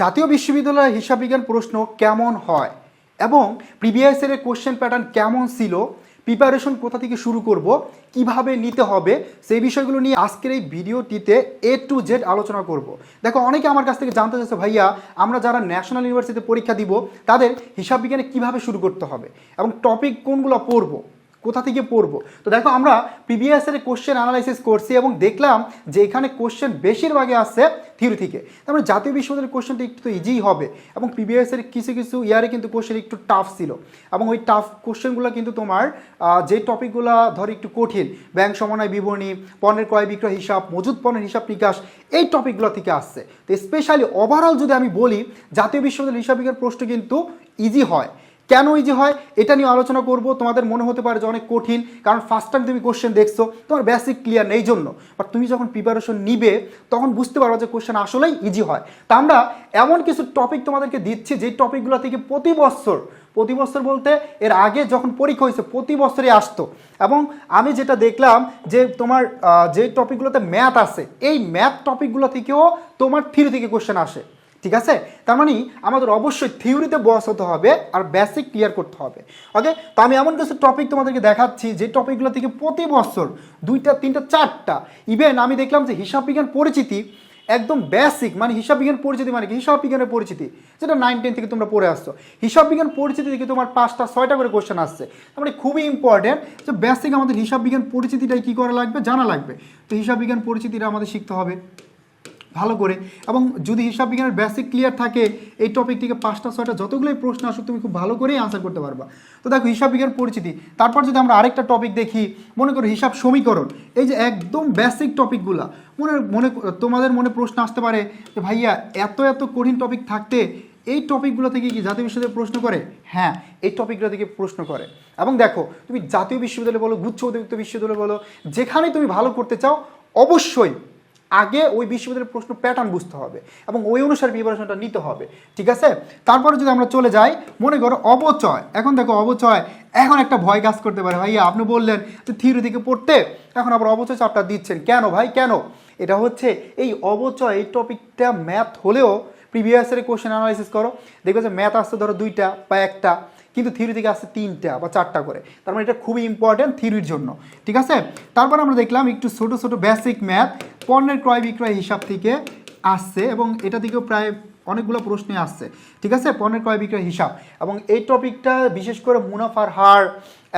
জাতীয় বিশ্ববিদ্যালয়ের হিসাব বিজ্ঞান প্রশ্ন কেমন হয়? এবং প্রিভিয়াস ইয়ারের কোশ্চেন প্যাটার্ন কেমন ছিল? প্রিপারেশন কোথা থেকে শুরু করব? কীভাবে নিতে হবে? সেই বিষয়গুলো নিয়ে আজকের এই ভিডিওটিতে এ টু জেড আলোচনা করব। দেখো, অনেকে আমার কাছ থেকে জানতে চাইছে, ভাইয়া, আমরা যারা ন্যাশনাল ইউনিভার্সিটিতে পরীক্ষা দিব, তাদের হিসাব বিজ্ঞানে কীভাবে শুরু করতে হবে? এবং টপিক কোনগুলো পড়ব? কোথা থেকে পড়ব? তো দেখো আমরা প্রিভিয়াস কোশ্চেন অ্যানালাইসিস করছি এবং দেখলাম যে এখানে কোশ্চেন বেশিরভাগই আসছে থিওরি থেকে। তার মানে জাতীয় বিশ্ববিদ্যালয়ের কোশ্চেনটা একটু তো ইজিই হবে। এবং প্রিভিয়াস কিছু কিছু ইয়ারে কিন্তু কোশ্চেন একটু টাফ ছিল। এবং ওই টাফ কোশ্চেনগুলো কিন্তু তোমার যে টপিকগুলো ধর একটু কঠিন ব্যাংক সমন্বয় বিবরণী, পণ্যের ক্রয় বিক্রয় হিসাব মজুদ পণ্যের হিসাব নিকাশ, এই টপিকগুলো থেকে আসছে। তো স্পেশালি ওভারঅল যদি আমি বলি, জাতীয় বিশ্ববিদ্যালয়ের হিসাব বিজ্ঞান প্রশ্ন কিন্তু ইজি হয়। কেন ইজি হয়? এটা নিয়ে আলোচনা করব। তোমাদের মনে হতে পারে যে অনেক কঠিন, কারণ ফার্স্ট টাইম তুমি কোশ্চেন দেখছ, তোমার বেসিক ক্লিয়ার নেই জন্য। বাট তুমি যখন প্রিপারেশন নিবে, তখন বুঝতে পারো যে কোশ্চেন আসলেই ইজি হয়। তা আমরা এমন কিছু টপিক তোমাদেরকে দিচ্ছি যে টপিকগুলো থেকে প্রতি বছর প্রতি বছর বলতে এর আগে যখন পরীক্ষা হয়েছে, প্রতি বছরই আসতো। এবং আমি যেটা দেখলাম যে তোমার যে টপিকগুলোতে ম্যাথ আছে এই ম্যাথ টপিকগুলো থেকেও তোমার থিওরি থেকে কোশ্চেন আসে। ঠিক আছে? তার মানে আমাদের অবশ্যই থিওরিতে বস হতে হবে আর বেসিক ক্লিয়ার করতে হবে। ওকে তো আমি এমন কিছু টপিক তোমাদেরকে দেখাচ্ছি, যে টপিকগুলো থেকে প্রতি বছর দুইটা, তিনটা, চারটা ইভেন আমি দেখলাম যে হিসাব বিজ্ঞান পরিচিতি একদম বেসিক মানে হিসাব বিজ্ঞান পরিচিতি মানে কি? হিসাব বিজ্ঞানের পরিচিতি, যেটা নাইন টেন থেকে তোমরা পড়ে আসছো। হিসাব বিজ্ঞান পরিচিতি থেকে তোমার পাঁচটা, ছয়টা করে কোশ্চেন আসছে। তার মানে খুবই ইম্পর্টেন্ট যে বেসিক আমাদের হিসাব বিজ্ঞান পরিচিতিটাই কী করা লাগবে? জানা লাগবে। তো হিসাব বিজ্ঞান পরিচিতিটা আমাদের শিখতে হবে। ভালো করে। এবং যদি হিসাব বিজ্ঞানের বেসিক ক্লিয়ার থাকে, এই টপিক থেকে পাঁচটা, ছয়টা যতগুলোই প্রশ্ন আসুক, তুমি খুব ভালো করেই আনসার করতে পারবা। তো দেখো, হিসাব বিজ্ঞান পরিচিতি। তারপর যদি আমরা আরেকটা টপিক দেখি, মনে করো হিসাব সমীকরণ। এই যে একদম বেসিক টপিকগুলা মনে মনে, তোমাদের মনে প্রশ্ন আসতে পারে যে, ভাইয়া, এত এত কঠিন টপিক থাকতে এই টপিকগুলো থেকে কি জাতীয় বিশ্ববিদ্যালয় প্রশ্ন করে? হ্যাঁ এই টপিকগুলো থেকে প্রশ্ন করে। এবং দেখো, তুমি জাতীয় বিশ্ববিদ্যালয় বলো, গুচ্ছ অতিরিক্ত বিশ্ববিদ্যালয় বলো যেখানে তুমি ভালো করতে চাও, অবশ্যই আগে ওই বিশ্ববিদ্যালয়ের প্রশ্ন প্যাটার্ন বুঝতে হবে এবং ওই অনুসারে প্রিপারেশনটা নিতে হবে, ঠিক আছে? তারপরে যদি আমরা চলে যাই, মনে করো অবচয়। এখন দেখো অবচয়, এখন একটা ভয় কাজ করতে পারে। ভাইয়া, আপনি বললেন যে থিওরি থেকে পড়তে, এখন আবার অবচয় চাপটা দিচ্ছেন। কেন ভাই? কেন? এটা হচ্ছে এই অবচয়, এই টপিকটা ম্যাথ হলেও প্রিভিয়াস ইয়ারের কোশ্চেন অ্যানালাইসিস করো। দেখবে যে ম্যাথ আসতে ধরো দুইটা বা একটা। কিন্তু থিওরি থেকে আসছে তিনটা বা চারটা করে। তার মানে এটা খুবই ইম্পর্ট্যান্ট থিওরির জন্য। ঠিক আছে? তারপর আমরা দেখলাম একটু ছোট ছোট বেসিক ম্যাথ পণ্যের ক্রয় বিক্রয় হিসাব থেকে আসছে এবং এটা থেকেও প্রায় অনেকগুলো প্রশ্নে আসছে। ঠিক আছে? পণ্যের ক্রয় বিক্রয় হিসাব। এবং এই টপিকটা বিশেষ করে মুনাফার হার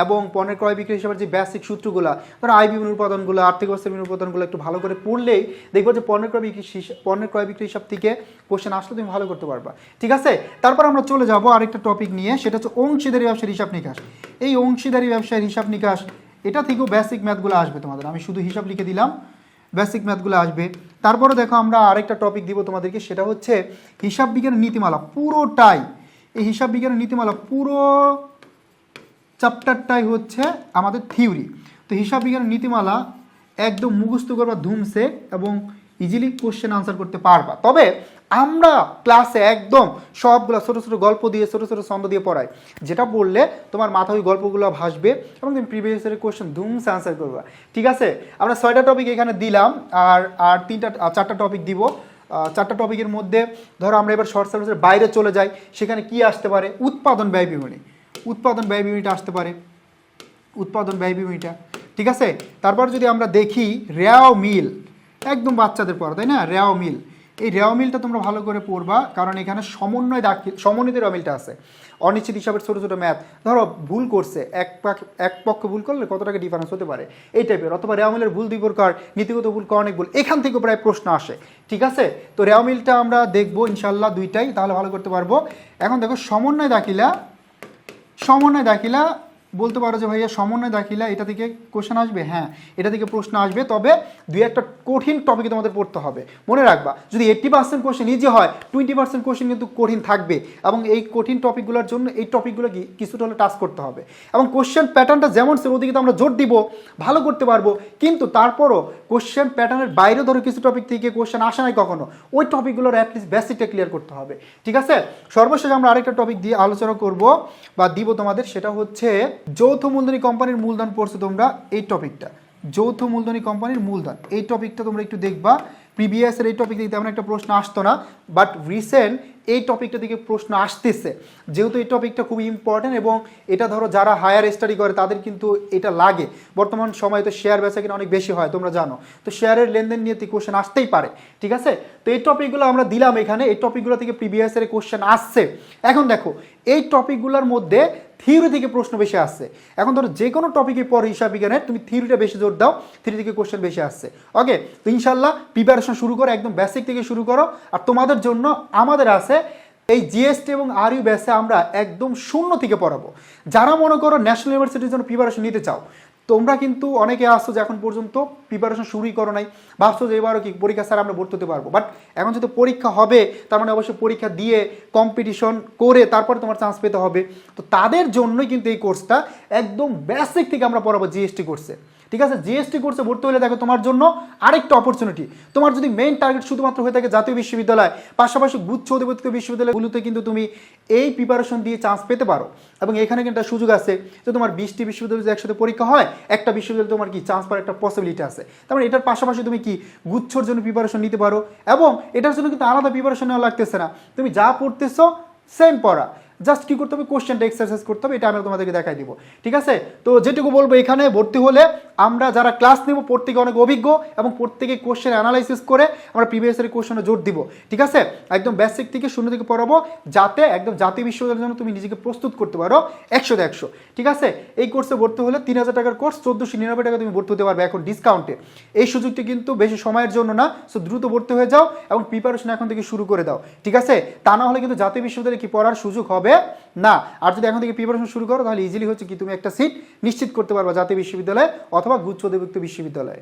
এবং পণ্যের ক্রয় বিক্রয় হিসাবের যে বেসিক সূত্রগুলো, ধরো আয় বিভিন্ন উৎপাদনগুলো, আর্থিক অবস্থার বিভিন্ন উৎপাদনগুলো একটু ভালো করে পড়লেই দেখব যে পণ্যের ক্রয় বিক্রি পণ্যের ক্রয় বিক্রয় হিসাব থেকে কোশ্চেন আসলে তুমি ভালো করতে পারবা। ঠিক আছে? তারপর আমরা চলে যাব আরেকটা টপিক নিয়ে, সেটা হচ্ছে অংশীদারি ব্যবসার হিসাব নিকাশ। এই অংশীদারি ব্যবসায়ের হিসাব নিকাশ, এটা থেকেও বেসিক ম্যাথগুলো আসবে তোমাদের। আমি শুধু হিসাব লিখে দিলাম। বেসিক ম্যাথগুলো আসবে। তারপরে দেখো আমরা আরেকটা টপিক দিব তোমাদেরকে, সেটা হচ্ছে হিসাব বিজ্ঞানের নীতিমালা, পুরোটাই। এই হিসাব বিজ্ঞানের নীতিমালা পুরো চ্যাপ্টারটাই হচ্ছে আমাদের থিওরি তো হিসাব বিজ্ঞানের নীতিমালা একদম মুখস্থ করবা ধুমসে এবং ইজিলি কোশ্চেন আনসার করতে পারবা। তবে আমরা ক্লাসে একদম সবগুলো ছোটো ছোটো গল্প দিয়ে, ছোটো ছোটো ছন্দ দিয়ে পড়াই। যেটা পড়লে তোমার মাথায় ওই গল্পগুলো ভাসবে এবং তুমি প্রিভিয়াস ইয়ারের কোশ্চেন ধুমসে আনসার করবা। ঠিক আছে? আমরা ছয়টা টপিক এখানে দিলাম আর আর তিনটা চারটা টপিক দিব। চারটা টপিকের মধ্যে ধরো আমরা এবার শর্ট সার্ভিসের বাইরে চলে যাই। সেখানে কি আসতে পারে? উৎপাদন ব্যয় বিবরণী। উৎপাদন ব্যয় বিবরণীটা আসতে পারে। উৎপাদন ব্যয় বিবরণীটা। ঠিক আছে? তারপর যদি আমরা দেখি রেয়াও মিল। একদম বাচ্চাদের পড়া, তাই না? রেয়াও মিল। এই রেয়াও মিলটা তোমরা ভালো করে পড়বা, কারণ এখানে সমন্বয় দাখিল সমন্বিত রেওয়া মিলটা আছে। অনিশ্চিত হিসাবের ছোটো ছোটো ম্যাথ। ধরো, ভুল করছে, এক পাক, এক পক্ষ ভুল করলে কত টাকা ডিফারেন্স হতে পারে? এই টাইপের অথবা রেওয়া মিলের ভুল দুই প্রকার, নীতিগত ভুল অনেক ভুল, এখান থেকে প্রায় প্রশ্ন আসে। ঠিক আছে? তো রেওয়া মিলটা আমরা দেখব ইনশাল্লাহ দুইটাই, তাহলে ভালো করতে পারব। এখন দেখো, সমন্বয় দাখিলা সমন্বয় দাখিলা বলতে পারো যে ভাইয়া সমন্বয় দাখিলা, এটা থেকে কোশ্চেন আসবে? হ্যাঁ এটা থেকে প্রশ্ন আসবে। তবে দুই একটা কঠিন টপিকে তোমাদের পড়তে হবে। মনে রাখবা, যদি এইট্টি পার্সেন্ট কোশ্চেন ইজি হয় টোয়েন্টি পার্সেন্ট কোশ্চেন কিন্তু কঠিন থাকবে। এবং এই কঠিন টপিকগুলোর জন্য, এই টপিকগুলো কিছুটা হলে টাচ করতে হবে। এবং কোশ্চেন প্যাটার্নটা যেমন ছিল ওদিকে তো আমরা জোর দিব, ভালো করতে পারব। কিন্তু তারপরও কোশ্চেন প্যাটার্নের বাইরে ধরো কিছু টপিক থেকে কোশ্চেন আসে নাই কখনো, ওই টপিকগুলোর অ্যাটলিস্ট বেসিকটা ক্লিয়ার করতে হবে। ঠিক আছে? সর্বশেষ আমরা আরেকটা টপিক দিয়ে আলোচনা করব, বা দিব তোমাদের, সেটা হচ্ছে যৌথ মূলধনী কোম্পানির মূলধন পড়ছো তোমরা এই টপিকটা যৌথ মূলধনী কোম্পানির মূলধন। এই টপিকটা তোমরা একটু দেখবা। প্রিভিয়াসের এই টপিক থেকে তেমন একটা প্রশ্ন আসতো না বাট রিসেন্ট এই টপিকটা থেকে প্রশ্ন আসতেছে। যেহেতু এই টপিকটা খুবই ইম্পর্টেন্ট এবং এটা ধরো যারা হায়ার স্টাডি করে, তাদের কিন্তু এটা লাগে। বর্তমান সময়ে তো শেয়ার বেচা কিনা অনেক বেশি হয়, তোমরা জানো। তো শেয়ারের লেনদেন নিয়ে কোশ্চেন আসতেই পারে, ঠিক আছে? তো এই টপিকগুলো আমরা দিলাম এখানে, এই টপিকগুলো থেকে প্রিভিয়াসের কোশ্চেন আসছে। এখন দেখো, এই টপিকগুলোর মধ্যে থিওরি থেকে প্রশ্ন বেশি আসছে। এখন ধরো যে কোনো টপিকে পর হিসাব বিজ্ঞানের তুমি থিওরিটা বেশি জোর দাও থিওরি থেকে কোশ্চেন বেশি আসছে। ওকে তো ইনশাল্লাহ প্রিপারেশন শুরু করো, একদম বেসিক থেকে শুরু করো। আর তোমাদের জন্য আমাদের আছে এই জিএসটি এবং আর ইউ ব্যাসে আমরা একদম শূন্য থেকে পড়াবো। যারা মনে করো ন্যাশনাল ইউনিভার্সিটির জন্য প্রিপারেশন নিতে চাও তোমরা কিন্তু অনেকে আসছো যে এখন পর্যন্ত প্রিপারেশন শুরুই করো নাই। ভাবছ যে এবারও কি পরীক্ষা, স্যার, আমরা ভর্তি হতে পারব। বাট এখন যেহেতু পরীক্ষা হবে, তার মানে অবশ্যই পরীক্ষা দিয়ে কম্পিটিশন করে তারপরে তোমার চান্স পেতে হবে। তো তাদের জন্যই কিন্তু এই কোর্সটা একদম বেসিক থেকে আমরা পড়াবো জিএসটি কোর্সে ঠিক আছে? জিএসটি কোর্সে ভর্তি হলে দেখো তোমার জন্য আরেকটা অপরচুনিটি তোমার যদি মেইন টার্গেট শুধুমাত্র হয়ে থাকে জাতীয় বিশ্ববিদ্যালয়, পাশাপাশি গুচ্ছ অধিপত্য বিশ্ববিদ্যালয়গুলোতে কিন্তু তুমি এই প্রিপারেশন দিয়ে চান্স পেতে পারো। এবং এখানে কিন্তু একটা সুযোগ আছে যে তোমার বিশটি বিশ্ববিদ্যালয় যদি একসাথে পরীক্ষা হয়, একটা বিশ্ববিদ্যালয় তোমার কি চান্স পাওয়ার একটা পসিবিলিটি আছে। তার মানে এটার পাশাপাশি তুমি কি গুচ্ছর জন্য প্রিপারেশন নিতে পারো। এবং এটার জন্য কিন্তু আলাদা প্রিপারেশন নেওয়া লাগতেছে না। তুমি যা পড়তেছো সেম পড়া। জাস্ট কি করতে হবে? কোশ্চেনটা এক্সারসাইজ করতে হবে, এটা আমরা তোমাদেরকে দেখাই দিব। ঠিক আছে? তো যেটুকু বলব এখানে, ভর্তি হলে আমরা যারা ক্লাস নেব প্রত্যেকে অনেক অভিজ্ঞ এবং প্রত্যেকে কোশ্চেন অ্যানালাইসিস করে আমরা প্রিভিয়াস এর কোশ্চেনে জোর দিব। ঠিক আছে? একদম বেসিক থেকে শূন্য থেকে পড়াবো, যাতে একদম জাতীয় বিশ্ববিদ্যালয়ের জন্য তুমি নিজেকে প্রস্তুত করতে পারো একশোতে একশো। ঠিক আছে? এই কোর্সে ভর্তি হলে তিন হাজার টাকার কোর্স চোদ্দোশো নিরানব্বই টাকা তুমি ভর্তি হতে পারবে এখন ডিসকাউন্টে এই সুযোগটি কিন্তু বেশি সময়ের জন্য না সো দ্রুত ভর্তি হয়ে যাও এবং প্রিপারেশন এখন থেকে শুরু করে দাও। ঠিক আছে? তা না হলে কিন্তু জাতীয় বিশ্ববিদ্যালয়ে কি পড়ার সুযোগ হবে। না, আর যদি এখন থেকে প্রিপারেশন শুরু করো, তাহলে ইজিলি হচ্ছে কি, তুমি একটা সিট নিশ্চিত করতে পারবা জাতীয় বিশ্ববিদ্যালয়ে অথবা গুচ্ছ অধিভুক্ত বিশ্ববিদ্যালয়ে।